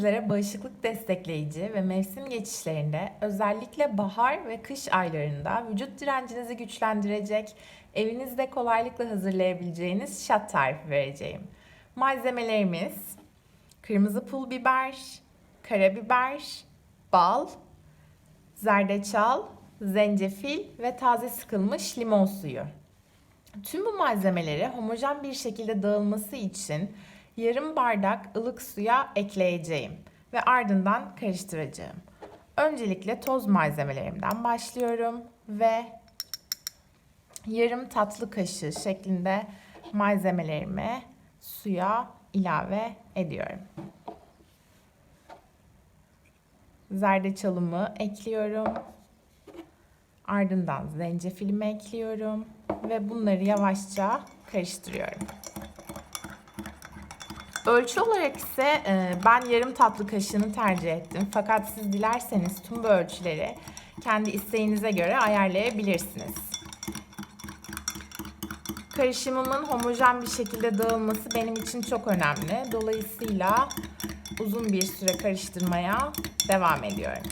sizlere bağışıklık destekleyici ve mevsim geçişlerinde özellikle bahar ve kış aylarında vücut direncinizi güçlendirecek, evinizde kolaylıkla hazırlayabileceğiniz şat tarifi vereceğim. Malzemelerimiz kırmızı pul biber, karabiber, bal, zerdeçal, zencefil ve taze sıkılmış limon suyu. Tüm bu malzemeleri homojen bir şekilde dağılması için yarım bardak ılık suya ekleyeceğim ve ardından karıştıracağım. Öncelikle toz malzemelerimden başlıyorum ve yarım tatlı kaşığı şeklinde malzemelerimi suya ilave ediyorum. Zerdeçalımı ekliyorum. Ardından zencefilimi ekliyorum ve bunları yavaşça karıştırıyorum. Ölçü olarak ise e, ben yarım tatlı kaşığını tercih ettim. Fakat siz dilerseniz tüm bu ölçüleri kendi isteğinize göre ayarlayabilirsiniz. Karışımımın homojen bir şekilde dağılması benim için çok önemli. Dolayısıyla uzun bir süre karıştırmaya devam ediyorum.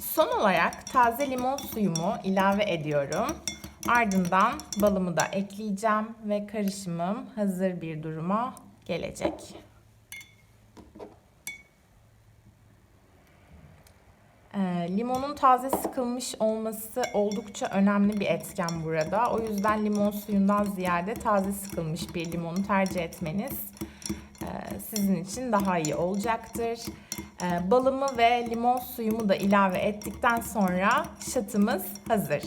Son olarak taze limon suyumu ilave ediyorum. Ardından balımı da ekleyeceğim ve karışımım hazır bir duruma gelecek. Ee, limonun taze sıkılmış olması oldukça önemli bir etken burada. O yüzden limon suyundan ziyade taze sıkılmış bir limonu tercih etmeniz e, sizin için daha iyi olacaktır. E, balımı ve limon suyumu da ilave ettikten sonra şatımız hazır.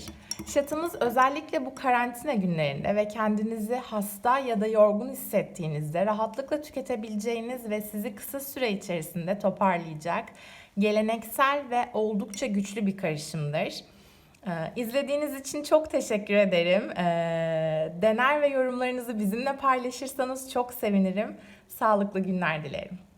Şatımız özellikle bu karantina günlerinde ve kendinizi hasta ya da yorgun hissettiğinizde rahatlıkla tüketebileceğiniz ve sizi kısa süre içerisinde toparlayacak geleneksel ve oldukça güçlü bir karışımdır. Ee, İzlediğiniz için çok teşekkür ederim. Ee, Dener ve yorumlarınızı bizimle paylaşırsanız çok sevinirim. Sağlıklı günler dilerim.